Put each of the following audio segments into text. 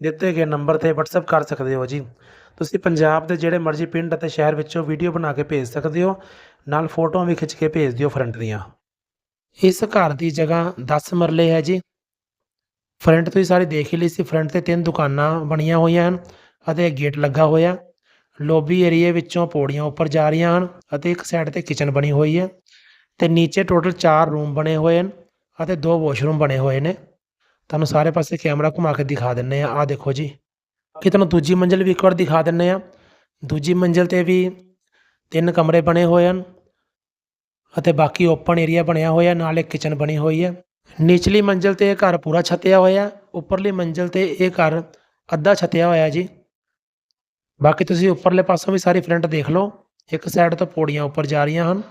ਦਿੱਤੇ ਗਏ ਨੰਬਰ ਤੇ WhatsApp ਕਰ ਸਕਦੇ ਹੋ ਜੀ। ਤੁਸੀਂ ਪੰਜਾਬ ਦੇ ਜਿਹੜੇ ਮਰਜ਼ੀ ਪਿੰਡ ਅਤੇ ਸ਼ਹਿਰ ਵਿੱਚੋਂ ਵੀਡੀਓ ਬਣਾ ਕੇ ਭੇਜ ਸਕਦੇ ਹੋ। ਨਾਲ ਫੋਟੋਆਂ ਵੀ ਖਿੱਚ ਕੇ ਭੇਜ ਦਿਓ ਫਰੰਟ ਦੀਆਂ। ਇਸ ਘਰ ਦੀ ਜਗ੍ਹਾ 10 ਮਰਲੇ ਹੈ ਜੀ। ਫਰੰਟ ਤੁਸੀਂ ਸਾਰੇ ਦੇਖ ਹੀ ਲਈ ਸੀ, ਫਰੰਟ ਤੇ ਤਿੰਨ ਦੁਕਾਨਾਂ ਬਣੀਆਂ ਹੋਈਆਂ ਹਨ ਅਤੇ ਗੇਟ ਲੱਗਾ ਹੋਇਆ। ਲੋਬੀ ਏਰੀਏ ਵਿੱਚੋਂ ਪੌੜੀਆਂ ਉੱਪਰ ਜਾ ਰਹੀਆਂ ਹਨ ਅਤੇ ਇੱਕ ਸਾਈਡ ਤੇ ਕਿਚਨ ਬਣੀ ਹੋਈ ਹੈ ਤੇ ਨੀਚੇ ਟੋਟਲ 4 ਰੂਮ ਬਣੇ ਹੋਏ ਹਨ ਅਤੇ ਦੋ ਵਾਸ਼ਰੂਮ ਬਣੇ ਹੋਏ ਨੇ। ਤੁਹਾਨੂੰ ਸਾਰੇ ਪਾਸੇ ਕੈਮਰਾ ਘੁਮਾ ਕੇ ਦਿਖਾ ਦਿੰਨੇ ਆ ਆ ਦੇਖੋ ਜੀ। ਕਿ ਤੁਹਾਨੂੰ ਦੂਜੀ ਮੰਜ਼ਿਲ ਵੀ ਇੱਕ ਵਾਰ ਦਿਖਾ ਦਿੰਨੇ ਆ ਦੂਜੀ ਮੰਜ਼ਿਲ ਤੇ ਵੀ ਤਿੰਨ ਕਮਰੇ ਬਣੇ ਹੋਏ ਹਨ ਅਤੇ ਬਾਕੀ ਓਪਨ ਏਰੀਆ ਬਣਿਆ ਹੋਇਆ ਨਾਲ ਇੱਕ ਕਿਚਨ ਬਣੀ ਹੋਈ ਹੈ। ਨਿਚਲੀ ਮੰਜ਼ਿਲ ਤੇ ਇਹ ਘਰ ਪੂਰਾ ਛੱਤਿਆ ਹੋਇਆ ਉੱਪਰਲੀ ਮੰਜ਼ਿਲ ਤੇ ਇਹ ਘਰ ਅੱਧਾ ਛੱਤਿਆ ਹੋਇਆ ਜੀ। ਬਾਕੀ ਤੁਸੀਂ ਉੱਪਰਲੇ ਪਾਸੋਂ ਵੀ ਸਾਰੀ ਫਰੰਟ ਦੇਖ ਲਓ। ਇੱਕ ਸਾਈਡ ਤੋਂ ਪੌੜੀਆਂ ਉੱਪਰ ਜਾ ਰਹੀਆਂ ਹਨ।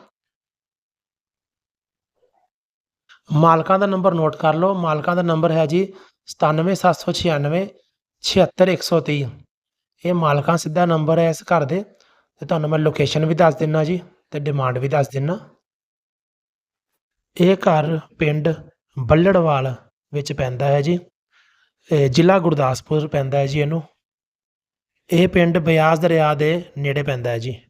ਮਾਲਕਾਂ ਦਾ ਨੰਬਰ ਨੋਟ ਕਰ ਲਓ। ਮਾਲਕਾਂ ਦਾ ਨੰਬਰ ਹੈ ਜੀ 97796 76130 ਇਹ ਮਾਲਕਾਂ ਸਿੱਧਾ ਨੰਬਰ ਹੈ ਇਸ ਘਰ ਦੇ। ਤੇ ਤੁਹਾਨੂੰ ਮੈਂ ਲੋਕੇਸ਼ਨ ਵੀ ਦੱਸ ਦਿੰਨਾ ਜੀ ਤੇ ਡਿਮਾਂਡ ਵੀ ਦੱਸ ਦਿੰਨਾ। ਇਹ ਘਰ ਪਿੰਡ ਬੱਲੜਵਾਲ ਵਿੱਚ ਪੈਂਦਾ ਹੈ ਜੀ। ਇਹ ਜ਼ਿਲ੍ਹਾ ਗੁਰਦਾਸਪੁਰ ਪੈਂਦਾ ਹੈ ਜੀ ਇਹਨੂੰ। ਇਹ ਪਿੰਡ ਬਿਆਸ ਦਰਿਆ ਦੇ ਨੇੜੇ ਪੈਂਦਾ ਹੈ ਜੀ।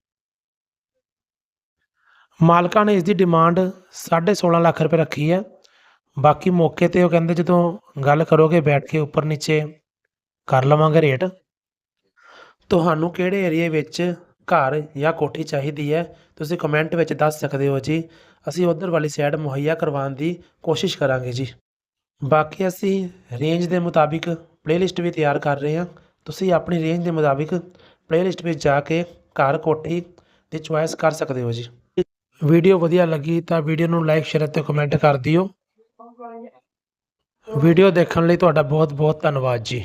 ਮਾਲਕਾਂ ਨੇ ਇਸ ਦੀ ਡਿਮਾਂਡ 16.5 ਲੱਖ ਰੁਪਏ ਰੱਖੀ ਹੈ। ਬਾਕੀ ਮੌਕੇ ਤੇ ਉਹ ਕਹਿੰਦੇ ਜਦੋਂ ਗੱਲ ਕਰੋਗੇ ਬੈਠ ਕੇ ਉੱਪਰ ਨੀਚੇ ਕਰ ਲਵਾਂਗੇ ਰੇਟ। ਤੁਹਾਨੂੰ ਕਿਹੜੇ ਏਰੀਏ ਵਿੱਚ ਘਰ ਜਾਂ ਕੋਠੀ ਚਾਹੀਦੀ ਹੈ ਤੁਸੀਂ ਕਮੈਂਟ ਵਿੱਚ ਦੱਸ ਸਕਦੇ ਹੋ ਜੀ। ਅਸੀਂ ਉਧਰ ਵਾਲੀ ਸਾਈਡ ਮੁਹੱਈਆ ਕਰਵਾਉਣ ਦੀ ਕੋਸ਼ਿਸ਼ ਕਰਾਂਗੇ ਜੀ। ਬਾਕੀ ਅਸੀਂ ਰੇਂਜ ਦੇ ਮੁਤਾਬਿਕ ਪਲੇਲਿਸਟ ਵੀ ਤਿਆਰ ਕਰ ਰਹੇ ਹਾਂ। ਤੁਸੀਂ ਆਪਣੀ ਰੇਂਜ ਦੇ ਮੁਤਾਬਿਕ ਪਲੇਲਿਸਟ ਵਿੱਚ ਜਾ ਕੇ ਘਰ ਕੋਠੀ ਦੀ ਚੁਆਇਸ ਕਰ ਸਕਦੇ ਹੋ ਜੀ। ਵੀਡੀਓ ਵਧੀਆ ਲੱਗੀ ਤਾਂ ਵੀਡੀਓ ਨੂੰ ਲਾਈਕ ਸ਼ੇਅਰ ਅਤੇ ਕਮੈਂਟ ਕਰ ਦਿਓ। ਵੀਡੀਓ ਦੇਖਣ ਲਈ ਤੁਹਾਡਾ ਬਹੁਤ ਬਹੁਤ ਧੰਨਵਾਦ ਜੀ।